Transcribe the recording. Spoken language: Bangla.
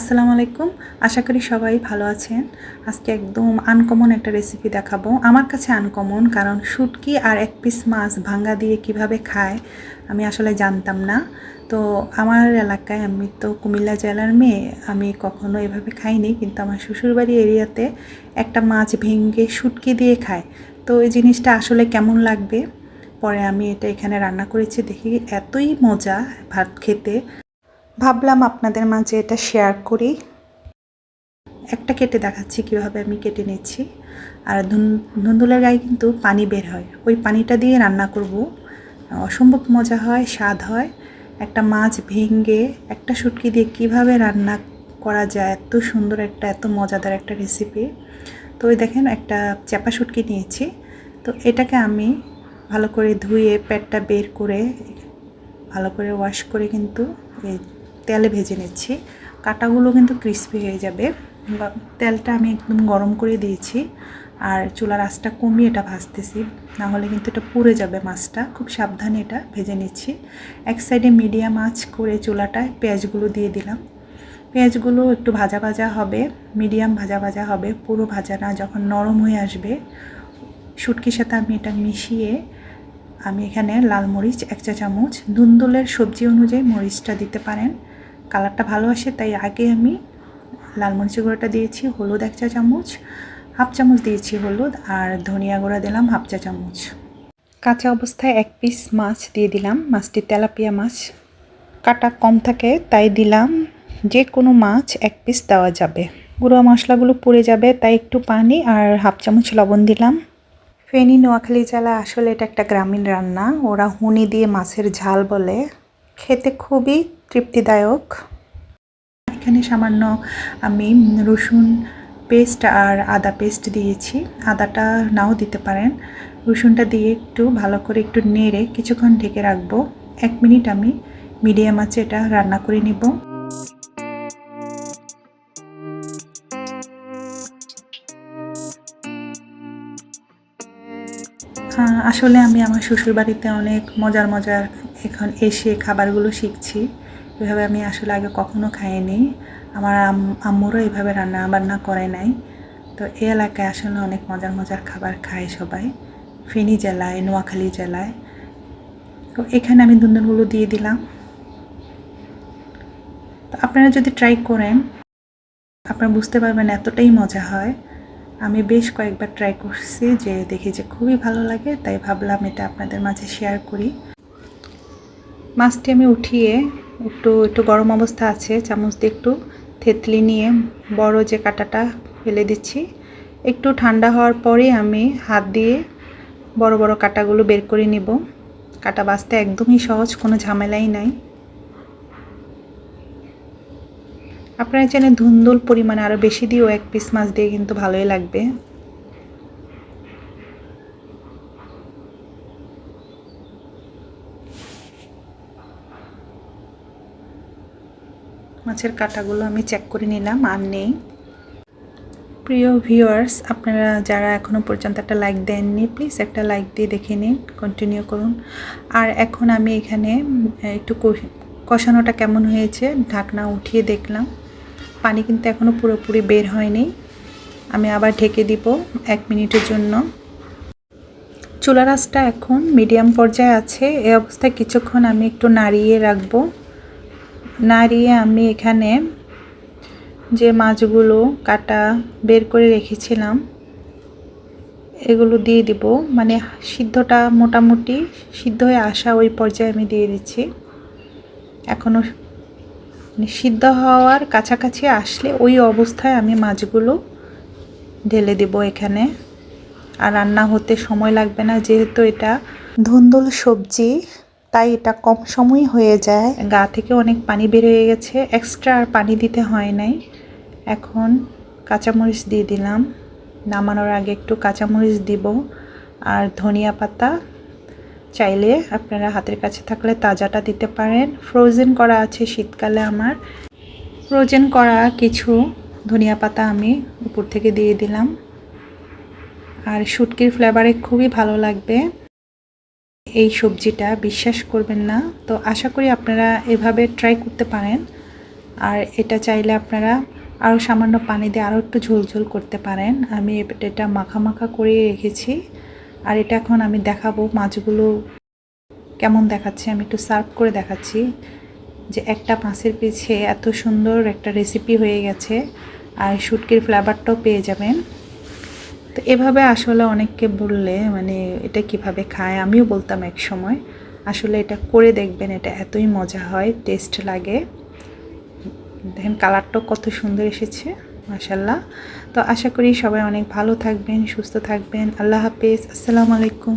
আসসালামু আলাইকুম। আশা করি সবাই ভালো আছেন। আজকে একদম আনকমন একটা রেসিপি দেখাবো। আমার কাছে আনকমন কারণ শুটকি আর এক পিস মাছ ভাঙ্গা দিয়ে কীভাবে খায় আমি আসলে জানতাম না। তো আমার এলাকায় আমি তো কুমিল্লা জেলার মেয়ে, আমি কখনো এভাবে খাইনি কিন্তু আমার শ্বশুরবাড়ি এরিয়াতে একটা মাছ ভেঙে শুটকি দিয়ে খায়। তো এই জিনিসটা আসলে কেমন লাগবে? পরে আমি এটা এখানে রান্না করেছি, দেখি এতই মজা ভাত খেতে। ভাবলাম আপনাদের মাঝে এটা শেয়ার করি। একটা কেটে দেখাচ্ছি কীভাবে আমি কেটে নিচ্ছি। আর ধুন- ধুন্দুলের গায়ে কিন্তু পানি বের হয়। ওই পানিটা দিয়ে রান্না করব। অসম্ভব মজা হয়, স্বাদ হয়। একটা মাছ ভেঙে একটা শুটকি দিয়ে কীভাবে রান্না করা যায়, এত সুন্দর একটা, এত মজাদার একটা রেসিপি তো ওই দেখেন, একটা চাপা শুটকি নিয়েছি। তো এটাকে আমি ভালো করে ধুয়ে, পেটটা বের করে, ভালো করে ওয়াশ করে কিন্তু তেলে ভেজে নিচ্ছি। কাটাগুলো কিন্তু ক্রিস্পি হয়ে যাবে। তেলটা আমি একদম গরম করে দিয়েছি। আর চুলার আঁচটা কমিয়ে এটা ভাজতেছি। নাহলে কিন্তু এটা পুড়ে যাবে মাছটা। খুব সাবধানে এটা ভেজে নিচ্ছি। এক সাইডে মিডিয়াম আঁচ করে চুলাটায় পেঁয়াজগুলো দিয়ে দিলাম। পেঁয়াজগুলো একটু ভাজা ভাজা হবে। মিডিয়াম ভাজা ভাজা হবে। পুরো ভাজা না যখন নরম হয়ে আসবে, শুটকির সাথে আমি এটা মিশিয়ে আমি এখানে লাল মরিচ, এক চা চামচ ধুন্দুলের সবজি অনুযায়ী মরিচটা দিতে পারেন। কালারটা ভালো আসে, তাই আগে আমি লাল মরিচের গুঁড়োটা দিয়েছি, হলুদ এক চা চামচ, হাফ চামচ দিয়েছি হলুদ, আর ধনিয়া গুঁড়া দিলাম হাফ চা চামচ। কাঁচা অবস্থায় এক পিস মাছ দিয়ে দিলাম, মাছটি তেলাপিয়া মাছ। কাটা কম থাকে, তাই দিলাম যে কোনো মাছ এক পিস দেওয়া যাবে। গুঁড়ো মশলাগুলো পুড়ে যাবে, তাই একটু পানি আর হাফ চামচ লবণ দিলাম। ফেনী নোয়াখালী জেলা আসলে এটা একটা গ্রামীণ রান্না, ওরা হুনি দিয়ে মাছের ঝাল বলে। খেতে খুবই তৃপ্তিদায়ক। এখানে সামান্য আমি রসুন পেস্ট আর আদা পেস্ট দিয়েছি। আদাটা নাও দিতে পারেন। রসুনটা দিয়ে একটু ভালো করে একটু নেড়ে কিছুক্ষণ ঢেকে রাখব। এক মিনিট আমি মিডিয়াম আছে এটা রান্না করে নিব। আসলে আমি আমার শ্বশুর বাড়িতে অনেক মজার মজার এখন এসে খাবারগুলো শিখছি। এভাবে আমি আসলে আগে কখনো খাইনি। আমার আম- আম্মুরও এভাবে রান্না বান্না করে নাই। তো এই এলাকায় আসলে অনেক মজার মজার খাবার খায় সবাই। ফেনী জেলায়, নোয়াখালী জেলায়। তো এখানে আমি দুন্দনগুলো দিয়ে দিলাম। তো আপনারা যদি ট্রাই করেন, আপনারা বুঝতে পারবেন এতটাই মজা হয়। আমি বেশ কয়েকবার ট্রাই করছি যে দেখি যে খুবই ভালো লাগে, তাই ভাবলাম এটা আপনাদের মাঝে শেয়ার করি। মাছটি আমি উঠিয়ে একটু একটু গরম অবস্থা আছে, চামচ দিয়ে একটু থেতলি নিয়ে বড় যে কাঁটাটা ফেলে দিচ্ছি। একটু ঠান্ডা হওয়ার পরে আমি হাত দিয়ে বড় বড় কাঁটাগুলো বের করে নিব। কাটা বাছতে একদমই সহজ, কোনো ঝামেলাই নাই। আপনারা জানেন ধুন্দুল পরিমাণে আরও বেশি দিয়েও এক পিস মাছ দিয়ে কিন্তু ভালোই লাগবে। মাছের কাটাগুলো আমি চেক করে নিলাম, আর নেই। প্রিয় ভিউয়ার্স আপনারা যারা এখনও পর্যন্ত একটা লাইক দেননি প্লিজ একটা লাইক দিয়ে দেখে নিন কন্টিনিউ করুন। আর এখন আমি এখানে একটু কষানোটা কেমন হয়েছে, ঢাকনা উঠিয়ে দেখলাম। পানি কিন্তু এখনও পুরোপুরি বের হয়নি। আমি আবার ঢেকে দিব এক মিনিটের জন্য। চুলা রাসটা এখন মিডিয়াম পর্যায়ে আছে। এই অবস্থায় কিছুক্ষণ আমি একটু নাড়িয়ে রাখব। নাড়িয়ে আমি এখানে যে মাছগুলো কাটা বের করে রেখেছিলাম, এগুলো দিয়ে দিব। মানে সিদ্ধটা মোটামুটি সিদ্ধ হয়ে আসা ওই পর্যায়ে আমি দিয়ে দিচ্ছি। এখনও মানে সিদ্ধ হওয়ার কাছাকাছি আসলে ওই অবস্থায় আমি মাছগুলো ঢেলে দেব এখানে। আর রান্না হতে সময় লাগবে না, যেহেতু এটা ধুন্দুল সবজি। তাই এটা কম সময় হয়ে যায়। গা থেকে অনেক পানি বের হয়ে গেছে এক্সট্রা আর পানি দিতে হয় নাই। এখন কাঁচামরিচ দিয়ে দিলাম। নামানোর আগে একটু কাঁচামরিচ দিব। আর ধনিয়া পাতা চাইলে আপনারা হাতের কাছে থাকলে তাজাটা দিতে পারেন। ফ্রোজেন করা আছে শীতকালে আমার। ফ্রোজেন করা কিছু ধনিয়া পাতা আমি উপর থেকে দিয়ে দিলাম। আর শুটকির ফ্লেভারে খুবই ভালো লাগবে। এই সবজিটা বিশ্বাস করবেন না। তো আশা করি আপনারা এভাবে ট্রাই করতে পারেন। আর এটা চাইলে আপনারা আরও সামান্য পানি দিয়ে আরও একটু ঝোল ঝোল করতে পারেন। আমি এটা মাখা মাখা করে রেখেছি। আর এটা এখন আমি দেখাবো মাছগুলো কেমন দেখাচ্ছে। আমি একটু সার্ভ করে দেখাচ্ছি যে একটা মাছের পিছে এত সুন্দর একটা রেসিপি হয়ে গেছে। আর শুটকির ফ্লেভারটাও পেয়ে যাবেন। তো এভাবে আসলে অনেককে বললে মানে এটা কীভাবে খায়? আমিও বলতাম এক সময়, আসলে এটা করে দেখবেন, এটা এতই মজা হয়, টেস্ট লাগে। দেখেন কালারটা কত সুন্দর এসেছে মাসাল্লাহ তো আশা করি সবাই অনেক ভালো থাকবেন, সুস্থ থাকবেন। আল্লাহ হাফেজ, আসসালামু আলাইকুম।